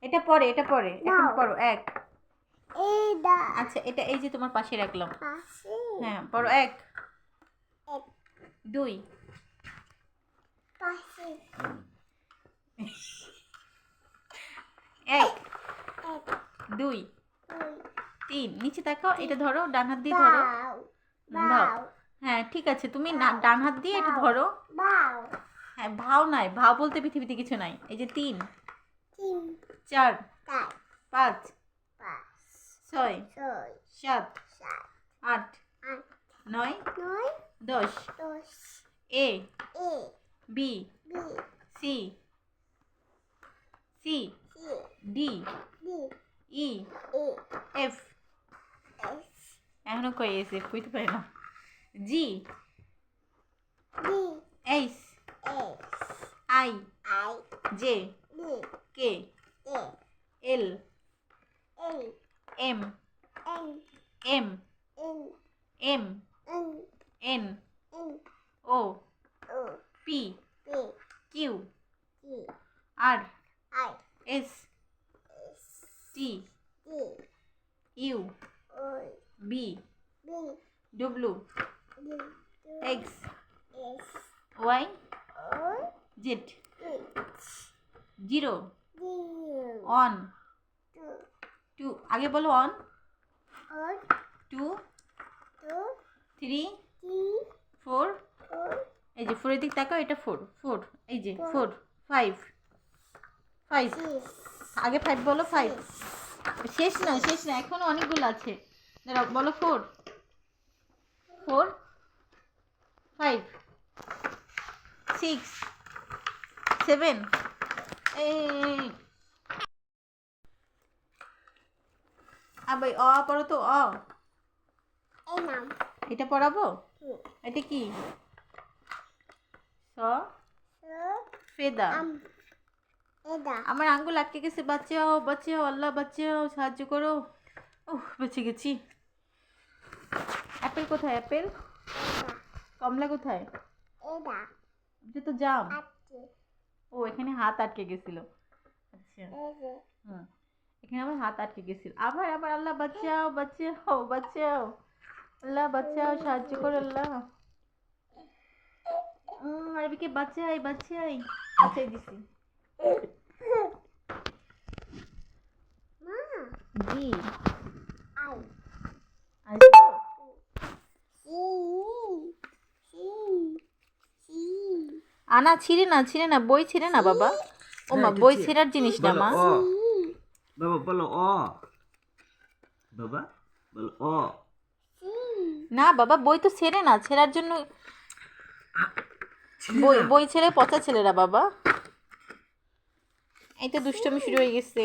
এটা পরে এটা পরে এখন। পড়ো এক। আচ্ছা এটা এই যে তোমার পাশে রাখলাম। হ্যাঁ পড়ো এক। দুই। পাশে। এক। দুই। তিন। নিচে তাকাও এটা ধরো ডান হাত দিয়ে ধরো। দাও। হ্যাঁ ঠিক আছে তুমি না- ডান হাত দিয়ে এটা ধরো। হ্যাঁ ভাও নাই ভাও বলতে পৃথিবীতে কিছু নাই। এই যে তিন। তিন চার চার পাঁচ পাঁচ ছয় ছয় সাত সাত আট আট নয় নয় দশ দশ A A B B C C C D D E A F S এখনো কই এসে বুঝতে পারি না G D H S I I J D K? L. M. M. M. N. O. P. Q. R. S. T. U. V. V. W D X Y. Z. Zero. One two আগে বলো on two three four এই যে ফোরের দিক তাকাও এটা four four এই যে Four. ফোর ফাইভ ফাইভ আগে ফাইভ বলো ফাইভ শেষ না শেষ না এখনও অনেকগুলো আছে। দাঁড়াও বলো four four five six seven এই আবার অ পড়ো তো অ। এটা পড়াবো? এটা কি? স? ফেদা। আমার আঙ্গুল আটকে গেছে বাঁচাও বাঁচাও আল্লাহ বাঁচাও সাহায্য করো। উহ বেঁচে গেছি। অ্যাপেল কোথায় অ্যাপেল? কমলা কোথায়? এটা তো জাম। ও এখানে হাত আটকে গেছিল। আচ্ছা। হুম। এখানে আমার হাত আটকে গেছিল। আবার আবার আল্লাহ বাঁচাও বাঁচাও বাঁচাও। আল্লাহ বাঁচাও সাহায্য করো আল্লাহ। আরবিকে বাঁচাই বাঁচাই। বাঁচাই দিছি। মা জি। আনা ছিঁড়ে না ছিঁড়ে না বই ছিঁড়ে না বাবা? ও মা হ্যাঁ, বই ছি- ছেঁড়ার জিনিস না মা। বাবা বলো অ বাবা বলো অ না বাবা বই তো ছেড়ে না ছেড়ার জন্য বই বই ছেড়ে পচা ছেলেরা বাবা। এই তো দুষ্টমি শুরু হয়ে গেছে।